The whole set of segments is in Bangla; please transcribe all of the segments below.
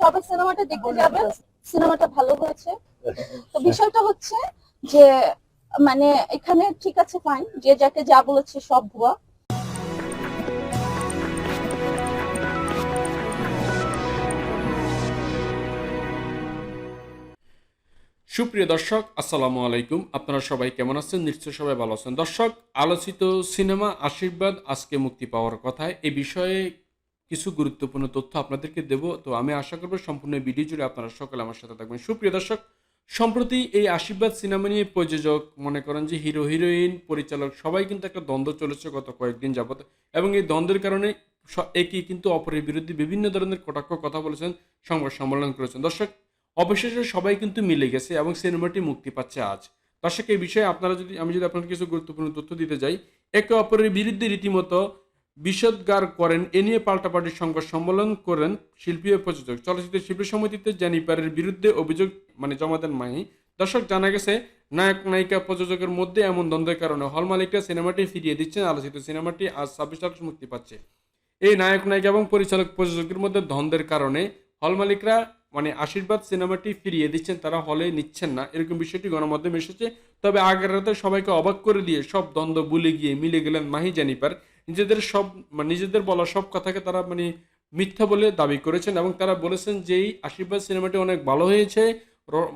সবাই সিনেমাটা দেখতে যাবেন সিনেমাটা ভালো হয়েছে। তো বিষয়টা হচ্ছে যে মানে এখানে ঠিক আছে ফাইন যে যাকে যা বলেছে সব ভুয়া। সুপ্রিয় দর্শক আসসালামু আলাইকুম। আপনারা সবাই কেমন আছেন? নিশ্চয় সবাই ভালো আছেন। দর্শক আলোচিত সিনেমা আশীর্বাদ আজকে মুক্তি পাওয়ার কথায়। এ বিষয়ে কিছু গুরুত্বপূর্ণ তথ্য আপনাদেরকে দেব। তো আমি আশা করব সম্পূর্ণ ভিডিও জুড়ে আপনারা সকলে আমার সাথে থাকবেন। সুপ্রিয় দর্শক, সম্প্রতি এই আশীর্বাদ সিনেমা নিয়ে প্রযোজক মনে করেন যে হিরো, হিরোইন, পরিচালক সবাই কিন্তু একটা দ্বন্দ্ব চলেছে গত কয়েকদিন যাবত এবং এই দ্বন্দ্বের কারণে স- একে কিন্তু অপরের বিরুদ্ধে বিভিন্ন ধরনের কটাক্ষ, কথা বলেছেন, সংবাদ সম্মেলন করেছেন। দর্শক, অবশেষে সবাই কিন্তু মিলে গেছে এবং সিনেমাটি মুক্তি পাচ্ছে আজ। দর্শক, এই বিষয়ে আপনারা যদি, আমি যদি আপনাদের কিছু গুরুত্বপূর্ণ তথ্য দিতে যাই, একে অপরের বিরুদ্ধে রীতিমতো বিষদগার করেন, এ নিয়ে পাল্টাপাল্টি সংবাদ সম্মেলন করেন শিল্পী ও প্রযোজক। চলচ্চিত্র শিল্পী সমিতিতে জেনিপারের বিরুদ্ধে অভিযোগ মানে জমা দেন মাহি। দর্শক জানা গেছে, নায়ক, নায়িকা, প্রযোজকের মধ্যে এমন দ্বন্দ্বের কারণে হল মালিকরা সিনেমাটি ফিরিয়ে দিচ্ছেন। আলোচিত সিনেমাটি আজ ছাব্বিশ আগস্ট মুক্তি পাচ্ছে। এই নায়ক, নায়িকা এবং পরিচালক প্রযোজকের মধ্যে দ্বন্দ্বের কারণে হল মালিকরা মানে আশীর্বাদ সিনেমাটি ফিরিয়ে দিচ্ছেন, তারা হলে নিচ্ছেন না। এরকম বিষয়টি গণমাধ্যমে এসেছে। তবে আগের রাতে সবাইকে অবাক করে দিয়ে সব দ্বন্দ্ব ভুলে গিয়ে মিলে গেলেন মাহি জানিপার নিজেদের সব মানে নিজেদের বলা সব কথাকে তারা মানে মিথ্যা বলে দাবি করেছেন এবং তারা বলেছেন যে এই আশীর্বাদ সিনেমাটি অনেক ভালো হয়েছে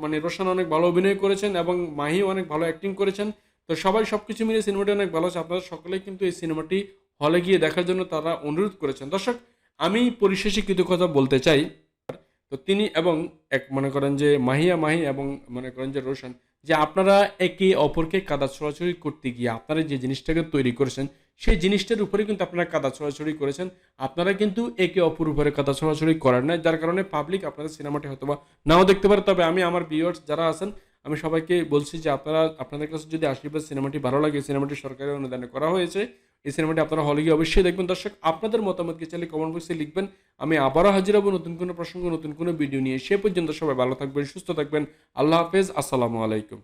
মানে রোশন অনেক ভালো অভিনয় করেছেন এবং মাহি অনেক ভালো অ্যাক্টিং করেছেন। তো সবাই সব কিছু মিলে সিনেমাটি অনেক ভালো আছে। আপনারা সকলেই কিন্তু এই সিনেমাটি হলে গিয়ে দেখার জন্য তারা অনুরোধ করেছেন। দর্শক, আমি পরিশেষে কিছু কথা বলতে চাই। তো তিনি এবং এক, মনে করেন যে মাহিয়া মাহি এবং মনে করেন যে রোশন যে আপনারা একে অপরকে কাদা ছড়াছড়ি করতে গিয়ে আপনারা যে জিনিসটাকে তৈরি করেছেন, সেই জিনিসটার উপরে কিন্তু আপনারা কাদা ছড়াছড়ি করেছেন। আপনারা কিন্তু একে অপর উপরে কাদা ছড়াছড়ি করেন না যার কারণে পাবলিক আপনাদের সিনেমাটি হয়তো বা নাও দেখতে পারে। তবে আমি, আমার ভিউয়ার্স যারা আছেন আমি সবাইকে বলছি যে আপনারা, আপনাদের কাছে যদি আশীর্বাদ সিনেমাটি ভালো লাগে, সিনেমাটি সরকারের অনুদানে করা হয়েছে, এই সিনেমাটি আপনারা হলে গিয়ে অবশ্যই দেখবেন। দর্শক, আপনাদের মতামতকে চাইলে কমেন্ট বক্সে লিখবেন। আমি আবারও হাজির হব নতুন কোনো প্রসঙ্গ, নতুন কোনো ভিডিও নিয়ে। সে পর্যন্ত সবাই ভালো থাকবেন, সুস্থ থাকবেন। আল্লাহ হাফেজ, আসসালামু আলাইকুম।